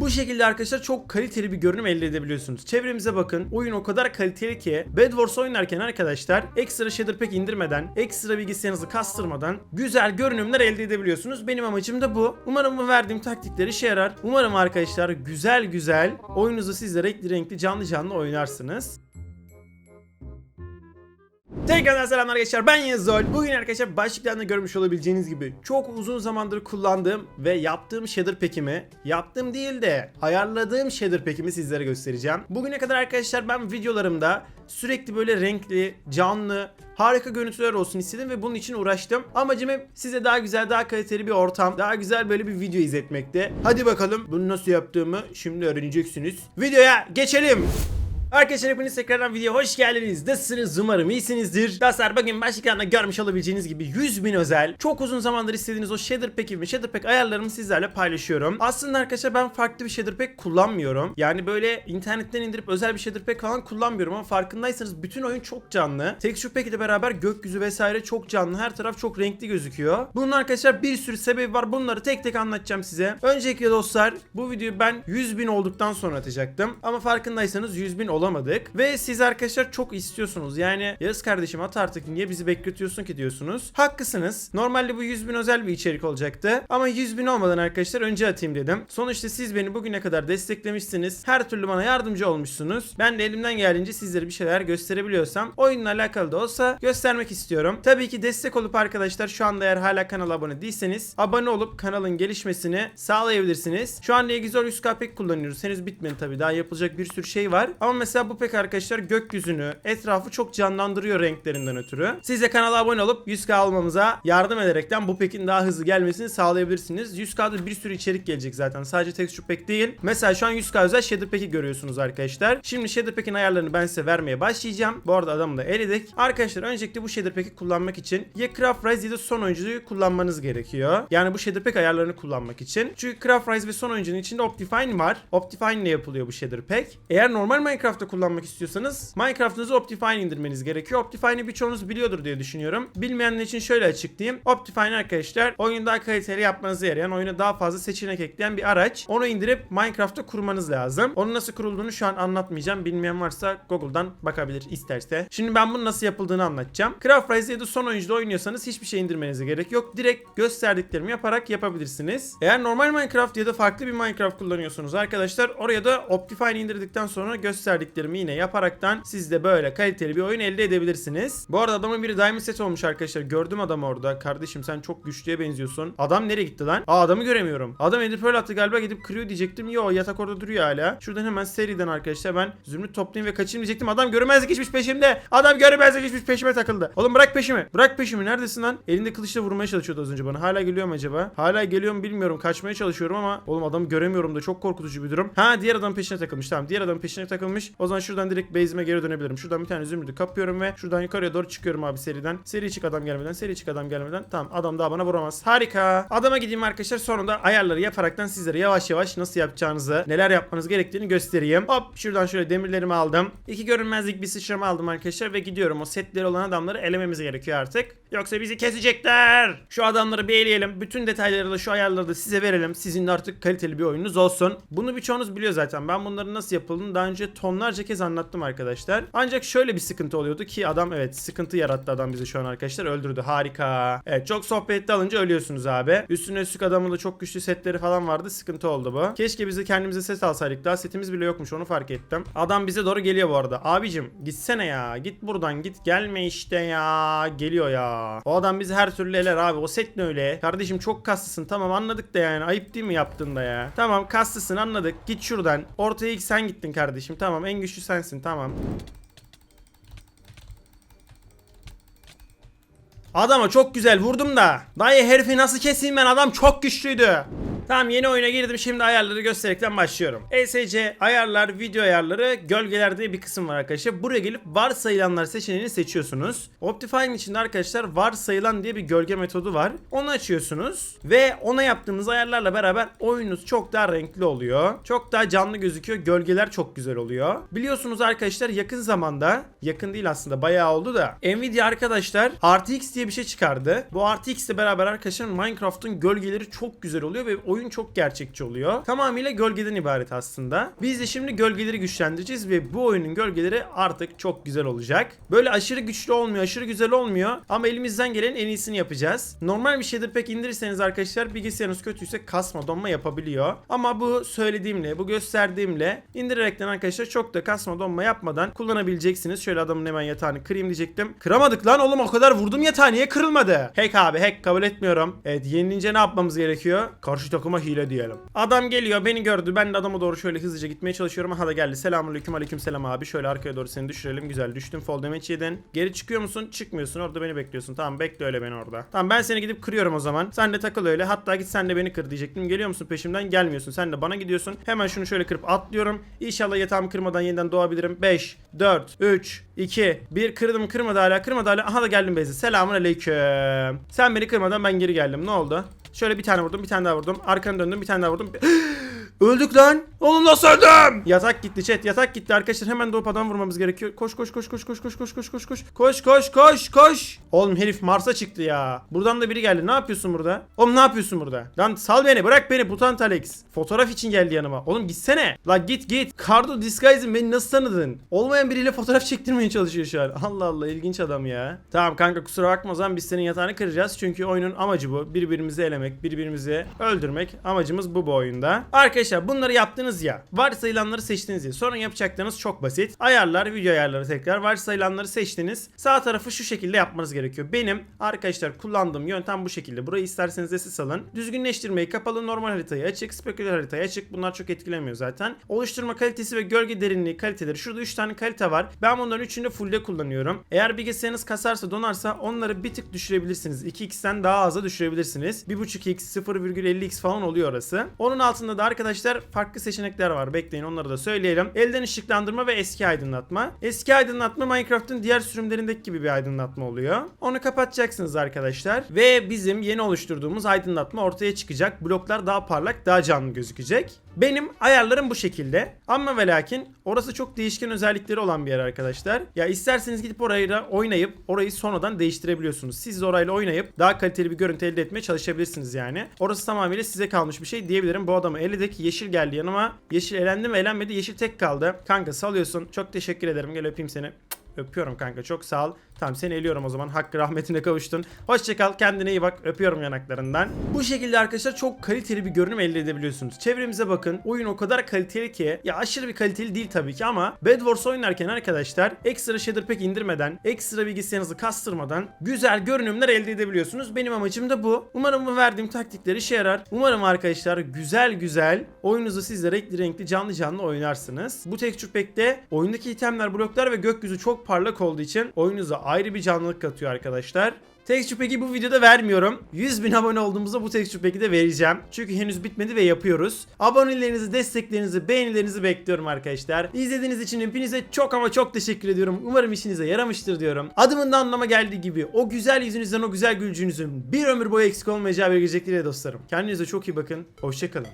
Bu şekilde arkadaşlar çok kaliteli bir görünüm elde edebiliyorsunuz. Çevremize bakın. Oyun o kadar kaliteli ki Bed Wars oynarken arkadaşlar ekstra shader pack indirmeden, ekstra bilgisayarınızı kastırmadan güzel görünümler elde edebiliyorsunuz. Benim amacım da bu. Umarım bu verdiğim taktikler işe yarar. Umarım arkadaşlar güzel güzel oyunuzu siz de renkli renkli canlı canlı oynarsınız. Tekrardan selamlar arkadaşlar ben Yazol. Bugün arkadaşlar başlıklarında görmüş olabileceğiniz gibi çok uzun zamandır kullandığım ve yaptığım shader pack'imi yaptığım değil de ayarladığım shader pack'imi sizlere göstereceğim. Bugüne kadar arkadaşlar ben videolarımda sürekli böyle renkli, canlı, harika görüntüler olsun istedim ve bunun için uğraştım. Amacım hep size daha güzel, daha kaliteli bir ortam, daha güzel böyle bir video izletmekte. Hadi bakalım bunu nasıl yaptığımı şimdi öğreneceksiniz. Videoya geçelim. Arkadaşlar hepiniz tekrardan videoya hoş geldiniz. Nasılsınız? Umarım iyisinizdir. Dostlar bugün başlıklarında görmüş olabileceğiniz gibi 100 bin özel, çok uzun zamandır istediğiniz o shader pack'imi, shader pack ayarlarımı sizlerle paylaşıyorum. Aslında arkadaşlar ben farklı bir shader pack kullanmıyorum. Yani böyle internetten indirip özel bir shader pack falan kullanmıyorum ama farkındaysanız bütün oyun çok canlı. Texture pack ile beraber gökyüzü vesaire çok canlı. Her taraf çok renkli gözüküyor. Bunun arkadaşlar bir sürü sebebi var. Bunları tek tek anlatacağım size. Öncelikle dostlar bu videoyu ben 100 bin olduktan sonra atacaktım. Ama farkındaysanız 100 bin olamadık. Ve siz arkadaşlar çok istiyorsunuz. Yani Yağız kardeşim at artık niye bizi bekletiyorsun ki diyorsunuz. Haklısınız. Normalde bu 100 bin özel bir içerik olacaktı. Ama 100 bin olmadan arkadaşlar önce atayım dedim. Sonuçta siz beni bugüne kadar desteklemişsiniz. Her türlü bana yardımcı olmuşsunuz. Ben de elimden geldiğince sizlere bir şeyler gösterebiliyorsam oyunla alakalı da olsa göstermek istiyorum. Tabii ki destek olup arkadaşlar şu anda eğer hala kanala abone değilseniz abone olup kanalın gelişmesini sağlayabilirsiniz. Şu anda Egizor 100k pek kullanıyoruz. Henüz bitmedi tabii. Daha yapılacak bir sürü şey var. Ama mesela bu pek arkadaşlar gökyüzünü, etrafı çok canlandırıyor renklerinden ötürü. Siz de kanala abone olup 100k almamıza yardım ederekten bu pekin daha hızlı gelmesini sağlayabilirsiniz. 100k'da bir sürü içerik gelecek zaten. Sadece texture pack değil. Mesela şu an 100k özel shader pack'i görüyorsunuz arkadaşlar. Şimdi shader pack'in ayarlarını ben size vermeye başlayacağım. Bu arada adamı da eledik. Arkadaşlar öncelikle bu shader pack'i kullanmak için ya Craft Rise ya da son oyuncuyu kullanmanız gerekiyor. Yani bu shader pack ayarlarını kullanmak için. Çünkü Craft Rise ve son oyuncunun içinde Optifine var. Optifine ile yapılıyor bu shader pack. Eğer normal Minecraft'ta kullanmak istiyorsanız Minecraft'ınızı Optifine indirmeniz gerekiyor. Optifine'i birçoğunuz biliyordur diye düşünüyorum. Bilmeyenler için şöyle açıklayayım. Optifine arkadaşlar oyunu daha kaliteli yapmanıza yarayan, oyuna daha fazla seçenek ekleyen bir araç. Onu indirip Minecraft'ta kurmanız lazım. Onun nasıl kurulduğunu şu an anlatmayacağım. Bilmeyen varsa Google'dan bakabilir isterse. Şimdi ben bunun nasıl yapıldığını anlatacağım. Craft Rise ya da son oyuncuda oynuyorsanız hiçbir şey indirmenize gerek yok. Direkt gösterdiklerimi yaparak yapabilirsiniz. Eğer normal Minecraft ya da farklı bir Minecraft kullanıyorsunuz arkadaşlar oraya da Optifine indirdikten sonra gösterdiklerimi yine yaparaktan siz de böyle kaliteli bir oyun elde edebilirsiniz. Bu arada adamın biri Diamond set olmuş arkadaşlar. Gördüm adam orada. Kardeşim sen çok güçlüye benziyorsun. Adam nereye gitti lan? Aa adamı göremiyorum. Adam Ender Pearl attı galiba gidip kırıyor diyecektim. Yo yatak orada duruyor hala. Şuradan hemen seriden arkadaşlar ben zümrüt toplayayım ve kaçayım diyecektim. Adam görmezlik geçmiş peşimde. Adam görmezlik geçmiş peşime takıldı. Oğlum bırak peşimi. Bırak peşimi. Neredesin lan? Elinde kılıçla vurmaya çalışıyordu az önce bana. Hala geliyor mu acaba? Hala geliyor mu bilmiyorum. Kaçmaya çalışıyorum ama oğlum adamı göremiyorum da çok korkutucu bir durum. Ha diğer adam peşine takılmış. Tamam diğer adam peşine takılmış. O zaman şuradan direkt base'ime geri dönebilirim. Şuradan bir tane zümrütü kapıyorum ve şuradan yukarıya doğru çıkıyorum abi seriden. Seri çık adam gelmeden. Seri çık adam gelmeden. Tamam adam daha bana vuramaz. Harika. Adama gideyim arkadaşlar. Sonra da ayarları yaparaktan sizlere yavaş yavaş nasıl yapacağınızı, neler yapmanız gerektiğini göstereyim. Hop şuradan şöyle demirlerimi aldım. İki görünmezlik bir sıçrama aldım arkadaşlar ve gidiyorum. O setleri olan adamları elememiz gerekiyor artık. Yoksa bizi kesecekler. Şu adamları bir eleyelim. Bütün detayları da şu ayarları da size verelim. Sizin de artık kaliteli bir oyununuz olsun. Bunu birçoğunuz biliyor zaten. Ben bunların nasıl yapıldığını daha önce tonlarca kez anlattım arkadaşlar. Ancak şöyle bir sıkıntı oluyordu ki adam evet sıkıntı yarattı adam bizi şu an arkadaşlar. Öldürdü. Harika. Evet çok sohbetli alınca ölüyorsunuz abi. Üstüne üstlük adamın da çok güçlü setleri falan vardı. Sıkıntı oldu bu. Keşke bizi kendimize set alsaydık. Daha setimiz bile yokmuş onu fark ettim. Adam bize doğru geliyor bu arada. Abicim gitsene ya. Git buradan git. Gelme işte ya. Geliyor ya. O adam bizi her türlü eler abi. O set ne öyle? Kardeşim çok kaslısın. Tamam anladık da yani. Ayıp değil mi yaptığında ya? Tamam kaslısın anladık. Git şuradan. Ortaya ilk sen gittin kardeşim. Tamam en güçlü sensin. Tamam. Adama çok güzel vurdum da. Dayı herifi nasıl keseyim ben adam çok güçlüydü. Tamam yeni oyuna girdim şimdi ayarları gösterekten başlıyorum. ESC ayarlar, video ayarları, gölgeler diye bir kısım var arkadaşlar. Buraya gelip varsayılanlar seçeneğini seçiyorsunuz. Optifine'in içinde arkadaşlar varsayılan diye bir gölge metodu var. Onu açıyorsunuz ve ona yaptığımız ayarlarla beraber oyununuz çok daha renkli oluyor. Çok daha canlı gözüküyor. Gölgeler çok güzel oluyor. Biliyorsunuz arkadaşlar yakın zamanda, yakın değil aslında bayağı oldu da Nvidia arkadaşlar RTX diye bir şey çıkardı. Bu RTX ile beraber arkadaşlar Minecraft'ın gölgeleri çok güzel oluyor ve oyun oyun çok gerçekçi oluyor. Tamamıyla gölgeden ibaret aslında. Biz de şimdi gölgeleri güçlendireceğiz ve bu oyunun gölgeleri artık çok güzel olacak. Böyle aşırı güçlü olmuyor, aşırı güzel olmuyor ama elimizden gelen en iyisini yapacağız. Normal bir shader pack indirirseniz arkadaşlar bilgisayarınız kötüyse kasma donma yapabiliyor. Ama bu söylediğimle, bu gösterdiğimle indirerekten arkadaşlar çok da kasma donma yapmadan kullanabileceksiniz. Şöyle adamın hemen yatağını kırayım diyecektim. Kıramadık lan oğlum o kadar vurdum yatağı niye kırılmadı? Hack abi hack kabul etmiyorum. Evet yenilince ne yapmamız gerekiyor? Karşı takıma hile diyelim. Adam geliyor beni gördü. Ben de adama doğru şöyle hızlıca gitmeye çalışıyorum. Aha da geldi. Selamünaleyküm aleyküm selam abi. Şöyle arkaya doğru seni düşürelim. Güzel düştün. Fall damage yedin. Geri çıkıyor musun? Çıkmıyorsun. Orada beni bekliyorsun. Tamam bekle öyle beni orada. Tamam ben seni gidip kırıyorum o zaman. Sen de takıl öyle. Hatta git sen de beni kır diyecektim. Geliyor musun peşimden? Gelmiyorsun. Sen de bana gidiyorsun. Hemen şunu şöyle kırıp atlıyorum. İnşallah yatağımı kırmadan yeniden doğabilirim. 5, 4, 3, 2, 1 kırdım kırmadı hala kırmadı hala. Aha da geldim Beyzi. Selamun aleyküm. Sen beni kırmadan ben geri geldim. Ne oldu? Şöyle bir tane vurdum bir tane daha vurdum. Arkanı döndüm bir tane daha vurdum. Öldük lan. Oğlum nasıl öldüm? Yatak gitti chat yatak gitti arkadaşlar hemen doğup adam vurmamız gerekiyor. Koş koş koş koş koş koş koş koş koş koş. Koş koş koş koş. Oğlum herif Mars'a çıktı ya. Buradan da biri geldi. Ne yapıyorsun burada? Oğlum ne yapıyorsun burada? Lan sal beni bırak beni Putant Alex. Fotoğraf için geldi yanıma. Oğlum gitsene. La git git. Cardo Disguise'in beni nasıl tanıdın? Olmayan biriyle fotoğraf çektirmeye çalışıyor şu an. Allah Allah ilginç adam ya. Tamam kanka kusura bakma zaman biz senin yatağını kıracağız. Çünkü oyunun amacı bu. Birbirimizi elemek, birbirimizi öldürmek. Amacımız bu bu oyunda. Arkadaşlar bunları yaptınız ya. Varsayılanları seçtiniz ya. Sonra yapacaklarınız çok basit. Ayarlar, video ayarları tekrar. Varsayılanları seçtiniz. Sağ tarafı şu şekilde yapmanız gerekiyor. Benim arkadaşlar kullandığım yöntem bu şekilde. Burayı isterseniz de siz alın. Düzgünleştirmeyi kapalı, normal haritayı açık, speküler haritayı açık. Bunlar çok etkilemiyor zaten. Oluşturma kalitesi ve gölge derinliği kaliteleri. Şurada 3 tane kalite var. Ben bunların üçünü de full'de kullanıyorum. Eğer bilgisayarınız kasarsa donarsa onları bir tık düşürebilirsiniz. 2x'ten daha aza düşürebilirsiniz. 1.5x, 0,50x falan oluyor orası. Onun altında da arkadaşlar farklı seçenekler var. Bekleyin onları da söyleyelim. Elden ışıklandırma ve eski aydınlatma. Eski aydınlatma Minecraft'ın diğer sürümlerindeki gibi bir aydınlatma oluyor. Onu kapatacaksınız arkadaşlar. Ve bizim yeni oluşturduğumuz aydınlatma ortaya çıkacak. Bloklar daha parlak, daha canlı gözükecek. Benim ayarlarım bu şekilde. Ama ve lakin orası çok değişken özellikleri olan bir yer arkadaşlar. Ya isterseniz gidip orayla oynayıp orayı sonradan değiştirebiliyorsunuz. Siz orayla oynayıp daha kaliteli bir görüntü elde etmeye çalışabilirsiniz yani. Orası tamamıyla size kalmış bir şey diyebilirim. Bu adamı eledik. Yeşil geldi yanıma. Yeşil elendi mi elenmedi. Yeşil tek kaldı. Kanka salıyorsun. Çok teşekkür ederim. Gel öpeyim seni. Öpüyorum kanka çok sağ ol. Tamam seni eliyorum o zaman. Hakkı rahmetine kavuştun. Hoşçakal kendine iyi bak. Öpüyorum yanaklarından. Bu şekilde arkadaşlar çok kaliteli bir görünüm elde edebiliyorsunuz. Çevremize bakın. Oyun o kadar kaliteli ki. Ya aşırı bir kaliteli değil tabii ki ama Bed Wars oynarken arkadaşlar ekstra shader pack indirmeden, ekstra bilgisayarınızı kastırmadan güzel görünümler elde edebiliyorsunuz. Benim amacım da bu. Umarım verdiğim taktikler işe yarar. Umarım arkadaşlar güzel güzel oyununuzu siz de renkli renkli canlı canlı oynarsınız. Bu texture pack'te oyundaki itemler, bloklar ve gökyüzü çok parlak olduğu için oyununuza ayrı bir canlılık katıyor arkadaşlar. Texture Pack'i bu videoda vermiyorum. 100 bin abone olduğumuzda bu Texture Pack'i de vereceğim. Çünkü henüz bitmedi ve yapıyoruz. Abonelerinizi, desteklerinizi, beğenilerinizi bekliyorum arkadaşlar. İzlediğiniz için hepinize çok ama çok teşekkür ediyorum. Umarım işinize yaramıştır diyorum. Adımın da anlama geldiği gibi o güzel yüzünüzden o güzel gülcünüzün bir ömür boyu eksik olmayacağı bir gelecek dostlarım. Kendinize çok iyi bakın. Hoşçakalın.